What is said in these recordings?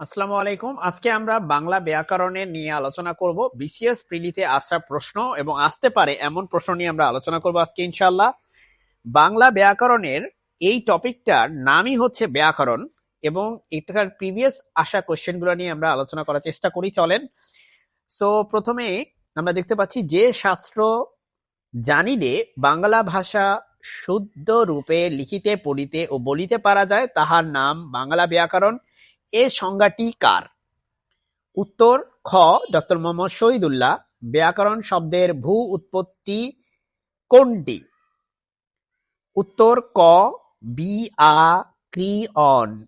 আসসালামু আলাইকুম। আজকে আমরা বাংলা ব্যাকরণের নিয়ে আলোচনা করব বিসিএস প্রিলিতে আসা প্রশ্ন এবং আসতে পারে এমন প্রশ্ন নিয়ে আমরা আলোচনা করব আজকে ইনশাল্লাহ বাংলা ব্যাকরণের এই টপিকটার নামই হচ্ছে ব্যাকরণ এবং এটার প্রিভিয়াস আসা কোয়েশ্চেনগুলো নিয়ে আমরা আলোচনা করার চেষ্টা করি, চলেন। সো প্রথমে আমরা দেখতে পাচ্ছি যে শাস্ত্র জানিলে বাংলা ভাষা শুদ্ধ রূপে লিখিতে, পড়িতে ও বলিতে পারা যায়, তাহার নাম বাংলা ব্যাকরণ। এ সংজ্ঞাটি কার? উত্তর, খ, ডক্টর মোহাম্মদ শহীদুল্লাহ। ব্যাকরণ শব্দের ভূ উৎপত্তি কোনটি? উত্তর, ক, বি, আ, ক্রি, অন।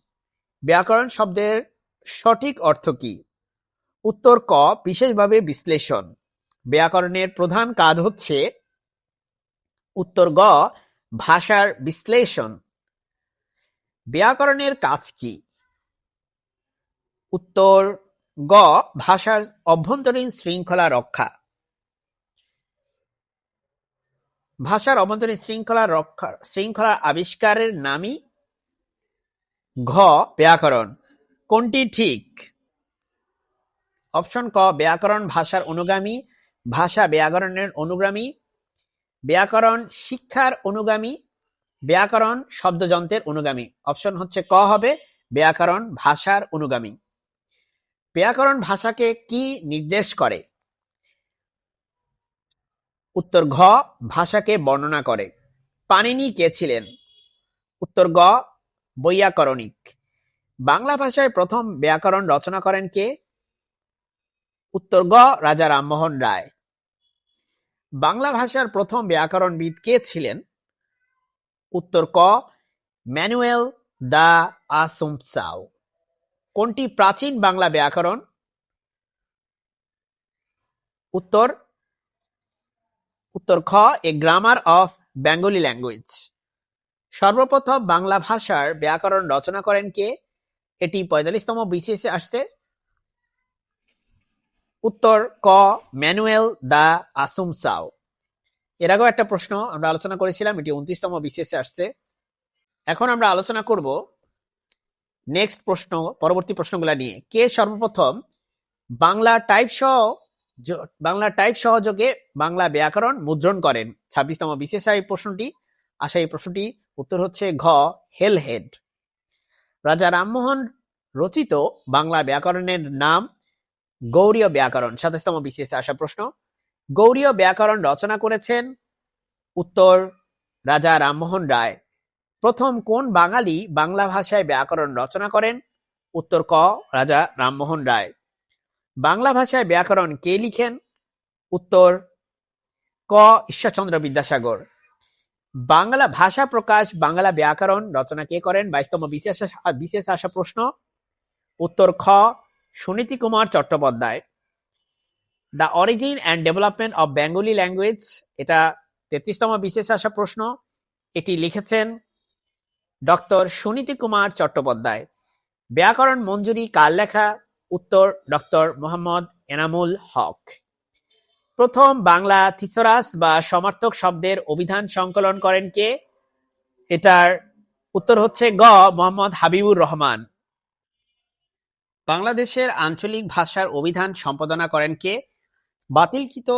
ব্যাকরণ শব্দের সঠিক অর্থ কি? উত্তর, ক, বিশেষভাবে বিশ্লেষণ। ব্যাকরণের প্রধান কাজ হচ্ছে উত্তর, গ, ভাষার বিশ্লেষণ। ব্যাকরণের কাজ কি? উত্তর গ, ভাষার অভ্যন্তরীণ শৃঙ্খলা রক্ষা। ভাষার অভ্যন্তরীণ শৃঙ্খলা রক্ষা, শৃঙ্খলা আবিষ্কারের নামই ঘ, ব্যাকরণ। কোনটি ঠিক? অপশন ক, ব্যাকরণ, ভাষার অনুগামী, ভাষা ব্যাকরণের অনুগামী, ব্যাকরণ, শিক্ষার অনুগামী, ব্যাকরণ, শব্দযন্ত্রের অনুগামী। অপশন হচ্ছে ক হবে ব্যাকরণ, ভাষার অনুগামী। ব্যাকরণ ভাষাকে কি নির্দেশ করে? উত্তর ঘ, ভাষাকে বর্ণনা করে। পানিনি কে ছিলেন? উত্তর গ, বৈয়াকরণিক। বাংলা ভাষায় প্রথম ব্যাকরণ রচনা করেন কে? উত্তর গ, রাজা রামমোহন রায়। বাংলা ভাষার প্রথম ব্যাকরণবিদ কে ছিলেন? উত্তর ক, ম্যানুয়েল দা আসুমসাও। কোনটি প্রাচীন বাংলা ব্যাকরণ? উত্তর। উত্তর খ, a grammar of Bengali language সর্বপ্রথম বাংলা ভাষার ব্যাকরণ রচনা করেন কে? এটি পঁয়তাল্লিশতম বিসিএসে আসতে উত্তর ক ম্যানুয়েল দা আসুমসাও এর আগেও একটা প্রশ্ন আমরা আলোচনা করেছিলাম, এটি উনত্রিশতম বিসিএসে আসছে। এখন আমরা আলোচনা করব নেক্সট প্রশ্ন, পরবর্তী প্রশ্নগুলা নিয়ে। কে সর্বপ্রথম বাংলা টাইপ সহ বাংলা টাইপ সহযোগে বাংলা ব্যাকরণ মুদ্রণ করেন? ছাব্বিশতম বিশেষ এই প্রশ্নটি আসা এই প্রশ্নটি, উত্তর হচ্ছে ঘ হেল হেড রাজা রামমোহন রচিত বাংলা ব্যাকরণের নাম গৌরীয় ব্যাকরণ, সাতাশতম বিশেষ আসা প্রশ্ন। গৌরীয় ব্যাকরণ রচনা করেছেন উত্তর রাজা রামমোহন রায়। প্রথম কোন বাঙালি বাংলা ভাষায় ব্যাকরণ রচনা করেন? উত্তর ক, রাজা রামমোহন রায়। বাংলা ভাষায় ব্যাকরণ কে লিখেন? উত্তর, ক, ঈশ্বরচন্দ্র বিদ্যাসাগর। বাংলা ভাষা প্রকাশ, বাংলা ব্যাকরণ রচনা কে করেন? বাইশতম বিশেষ বিশেষ আসা প্রশ্ন। উত্তর খ, Suniti Kumar Chattopadhyay. The origin and development of Bengali language, এটা তেত্রিশতম বিশেষ আসা প্রশ্ন। এটি লিখেছেন ডক্টর সুনীতি কুমার চট্টোপাধ্যায়। ব্যাকরণ মঞ্জুরি, কার লেখা? উত্তর ডক্টর মোহাম্মদ এনামুল হক। প্রথম বাংলা থিসরাস বা সমার্থক শব্দের অভিধান সংকলন করেন কে? এটার উত্তর হচ্ছে গ, মোহাম্মদ হাবিবুর রহমান। বাংলাদেশের আঞ্চলিক ভাষার অভিধান সম্পাদনা করেন কে? বাতিলকৃত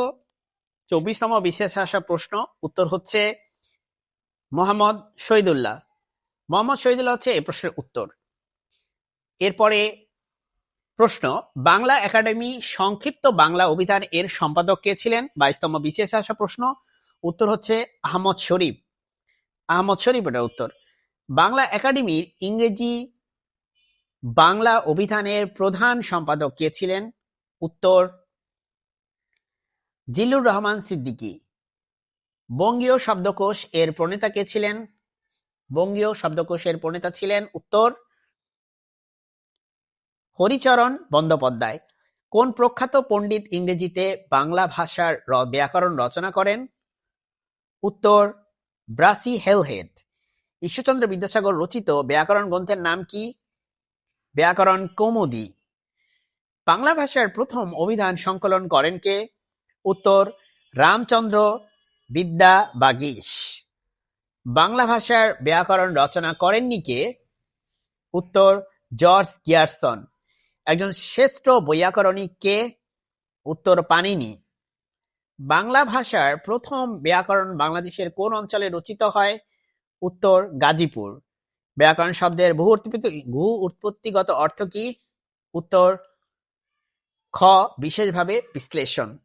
চব্বিশতম বিশেষ আসা প্রশ্ন, উত্তর হচ্ছে মোহাম্মদ শহীদুল্লাহ। মোহাম্মদ শহীদুল্লাহ হচ্ছে এই প্রশ্নের উত্তর। এরপরে প্রশ্ন, বাংলা একাডেমি সংক্ষিপ্ত বাংলা অভিধান এর সম্পাদক কে ছিলেন? বাইশতম বিশেষ আসা প্রশ্ন, উত্তর হচ্ছে আহমদ শরীফ। আহমদ শরীফ এটা উত্তর। বাংলা একাডেমির ইংরেজি বাংলা অভিধানের প্রধান সম্পাদক কে ছিলেন? উত্তর, জিল্লুর রহমান সিদ্দিকী। বঙ্গীয় শব্দকোষ এর প্রণেতা কে ছিলেন? বঙ্গীয় শব্দকোষের প্রণেতা ছিলেন উত্তর হরিচরণ বন্দ্যোপাধ্যায়। কোন প্রখ্যাত পণ্ডিত ইংরেজিতে বাংলা ভাষার ব্যাকরণ রচনা করেন? উত্তর, ব্রাসি হেলহেড। ঈশ্বরচন্দ্র বিদ্যাসাগর রচিত ব্যাকরণ গ্রন্থের নাম কি? ব্যাকরণ কৌমুদি। বাংলা ভাষার প্রথম অভিধান সংকলন করেন কে? উত্তর, রামচন্দ্র বিদ্যা বাগীশ বাংলা ভাষার ব্যাকরণ রচনা করেননি কে? উত্তর, জর্জ গিয়ারসন। একজন শ্রেষ্ঠ বৈয়াকরণিক কে? উত্তর পানিনি। বাংলা ভাষার প্রথম ব্যাকরণ বাংলাদেশের কোন অঞ্চলে রচিত হয়? উত্তর, গাজীপুর। ব্যাকরণ শব্দের ভূ ভূ উৎপত্তিগত অর্থ কি? উত্তর, খ বিশেষভাবে বিশ্লেষণ।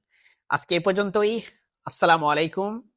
আজকে এ পর্যন্তই। আসসালামু আলাইকুম।